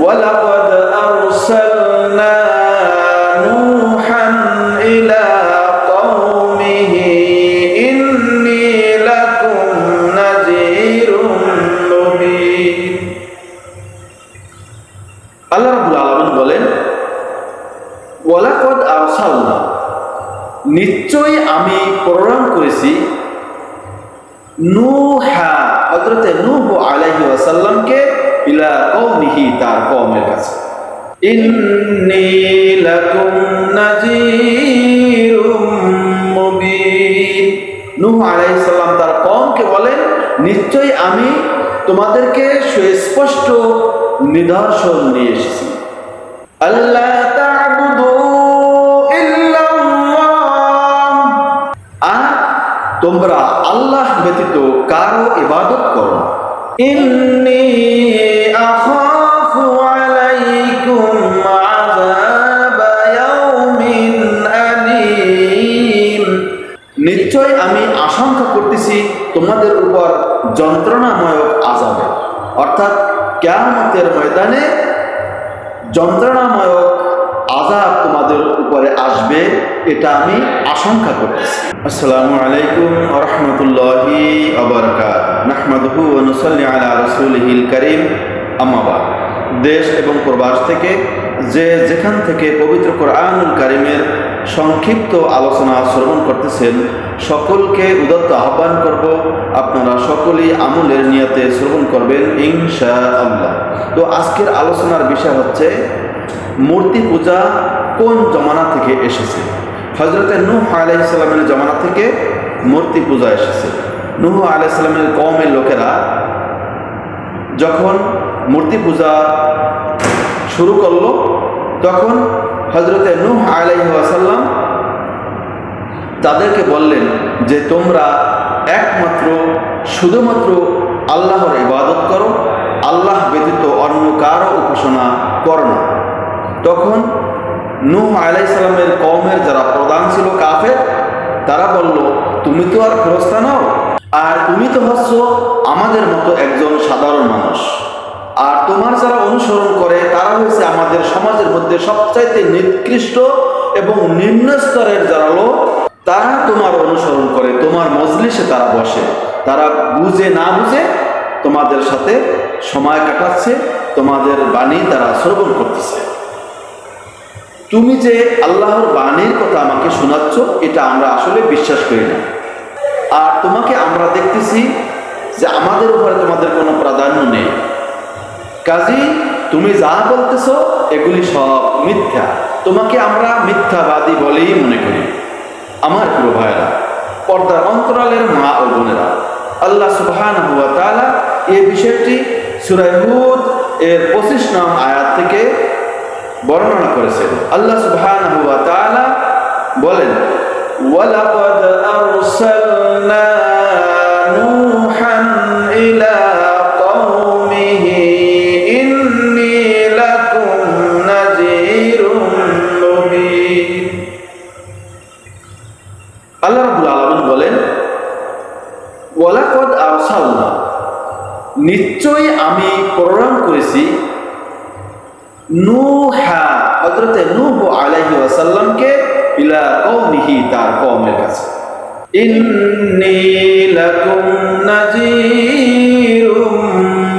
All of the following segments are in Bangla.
ولقد أرسلنا نوحا إلى قومه إني لكم نذير مبين আল্লাহ রাব্বুল আলামিন বলেন ওয়ালাকদ আরসালনা নিশ্চয়ই আমি প্রেরণ করেছি নূহা হযরত নূহ আলাইহি ওয়াসাল্লামকে ইলা কওমিহি তার কওমের কাছে। ইন্নী লাকুম নাযীরুম মুবিন। নূহ আলাইহিস সালাম তার কওমকে বলেন, নিশ্চয়ই আমি তোমাদেরকে সুস্পষ্ট নিদর্শন নিয়ে এসেছি। আল্লাহ আর তোমরা আল্লাহ ব্যতীত কারও ইবাদত করো নিশ্চয় আমি আশঙ্কা করতেছি তোমাদের উপর যন্ত্রণাময় আজাবে অর্থাৎ কেয়ামতের ময়দানে যন্ত্রণাময় আজাব তোমাদের উপরে আসবে, এটা আমি আশঙ্কা করতেছি। আসসালামু আলাইকুম রহমতুল্লাহি আবরকাত নাহমাদহু ওয়া নুসাল্লি আলা রাসূলিহিল কারীম। আম্মা বাদ। দেশ এবং প্রবাস থেকে যে যেখান থেকে পবিত্র কোরআনুল কারিমের সংক্ষিপ্ত আলোচনা শ্রবণ করতেছেন, সকলকে উদত্ত আহ্বান করব, আপনারা সকলেই আমলের নিয়তে শ্রবণ করবেন ইনশা আল্লাহ তো আজকের আলোচনার বিষয় হচ্ছে মূর্তি পূজা কোন জমানা থেকে এসেছে? হজরত নূহ আলাইসাল্লামের জমানা থেকে মূর্তি পূজা এসেছে। নূহ আলাইসাল্লামের কমের লোকেরা যখন মূর্তি পূজা শুরু করল, তখন হজরতে নূহ আলাইসাল্লাম তাদেরকে বললেন যে, তোমরা একমাত্র, শুধুমাত্র আল্লাহর ইবাদত করো, আল্লাহ ব্যতীত অন্য কারও উপাসনা করো না। তখন নূহ আলাইসাল্লামের কওমের যারা প্রধান ছিল কাফের, তারা বলল, তুমি তো আর ফেরস্তা নাও, আর তুমি তো হচ্ছ আমাদের মতো একজন সাধারণ মানুষ। আর তোমার যারা অনুসরণ করে, তারা হয়েছে আমাদের সমাজের মধ্যে সবচাইতে নিকৃষ্ট এবং নিম্ন স্তরের যারা লোক, তারা তোমার অনুসরণ করে, তোমার মজলিসে তারা বসে। তারা বুঝে না বুঝে তোমাদের সাথে সময় কাটাচ্ছে, তোমাদের বাণী তারা শ্রবণ করতেছে। তুমি যে আল্লাহর বাণীর কথা আমাকে শোনাচ্ছ, এটা আমরা আসলে বিশ্বাস করি না। আর তোমাকে আমরা দেখতেছি যে আমাদের উপরে তোমাদের কোনো প্রাধান্য নেই। কাজী, তুমি যা বলতেছ, এগুলি সব মিথ্যা। তোমাকে আমরা মিথ্যাবাদী বলেই মনে করি। আমার প্রিয় ভাইরা পর্দার অন্তরালের মা ও বোনেরা, আল্লাহ সুবহান হুয়া তাআলা এই বিষয়টি সূরা হুদ এর পঁচিশ নং আয়াত থেকে বর্ণনা করেছেন। আল্লাহ সুবহানাহু ওয়া তাআলা বলেন ওয়ালাকাদ আরসালনা নূহা হযরত নূহ আলাইহি ওয়াসাল্লামকে ইলা কওমিহি তার কওমের কাছে। ইন্নী লাকুম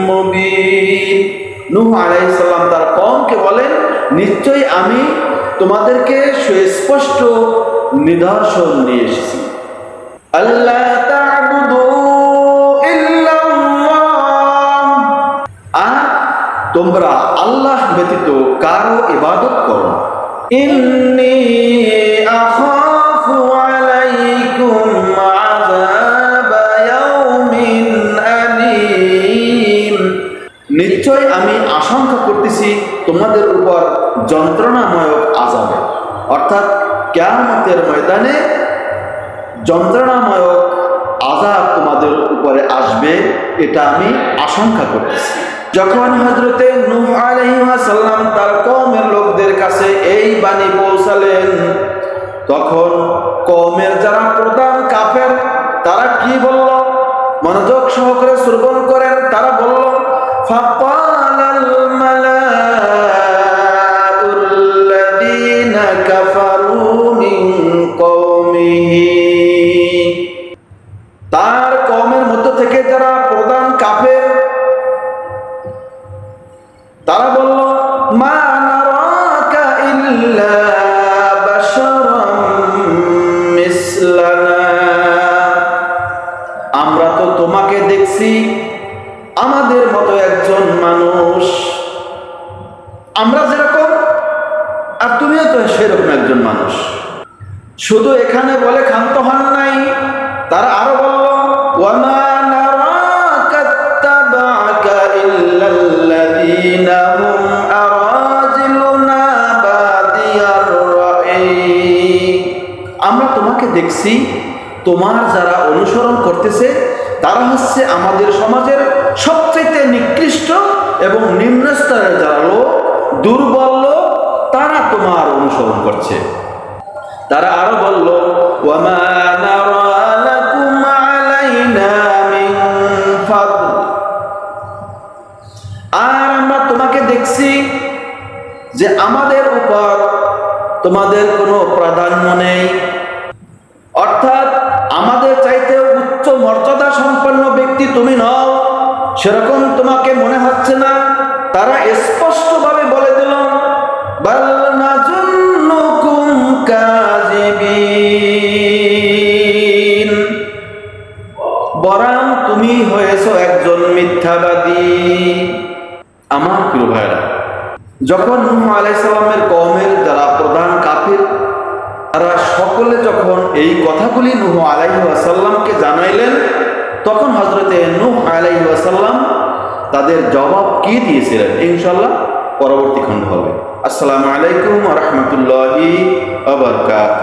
মুবিন। নূহ আলাইহিস সালাম তার কওমকে বলেন, নিশ্চয়ই আমি তোমাদেরকে সুস্পষ্ট নিদর্শন নিয়ে এসেছি। আল্লাহ তোমরা আল্লাহ ব্যতীত কারও ইবাদত করো না। ইন্নী আখাফু আলাইকুম আযাবা ইয়াউমিন আলীম। নিশ্চয় আমি আশঙ্কা করতেছি তোমাদের উপর যন্ত্রণাময় আজাবে অর্থাৎ কেয়ামতের ময়দানে যন্ত্রণাময় আজাব তোমাদের উপরে আসবে এটা আমি আশঙ্কা করতেছি। যখন হজরতে নূহ আলাইহিসাল্লাম তার কওমের লোকদের কাছে এই বাণী পৌঁছালেন, তখন কওমের যারা প্রধান কাফের, তারা কি বলল? মনোযোগ সহকারে শ্রবণ করেন, তারা বলল, ফাকালাল সেরকম একজন মানুষ। শুধু এখানে বলে ক্ষান্ত হন নাই, তারা আরও বলল আমরা তোমাকে দেখছি, তোমার যারা অনুসরণ করতেছে, তারা হচ্ছে আমাদের সমাজের সবচেয়ে নিকৃষ্ট এবং নিম্ন স্তরের যারা লোক, দুর্বল তোমার অনুসরণ করছে। তারা আরও বলল আর আমরা তোমাকে দেখছি যে আমাদের উপর তোমাদের কোনো প্রাধান্য নেই। অর্থাৎ আমাদের চাইতে উচ্চ মর্যাদা সম্পন্ন ব্যক্তি তুমি নও, সেরকম তোমাকে মনে হচ্ছে না। তারা স্পষ্টভাবে বলে দিল, বাল বরং তুমি হয়েছ একজন মিথ্যাবাদী। আমার প্রিয় ভাইরা যখন নুহ আলাইসাল্লামের কওমের যারা প্রধান কাফির তারা সকলে যখন এই কথাগুলি নুহ আলাইহি আসাল্লামকে জানাইলেন তখন হজরতে নুহ আলাইহি আসাল্লাম তাদের জবাব কি দিয়েছিলেন? ইনশাল্লাহ পরবর্তী খণ্ড হবে। আসসালামু আলাইকুম রহমতুল্লাহি আবরকাত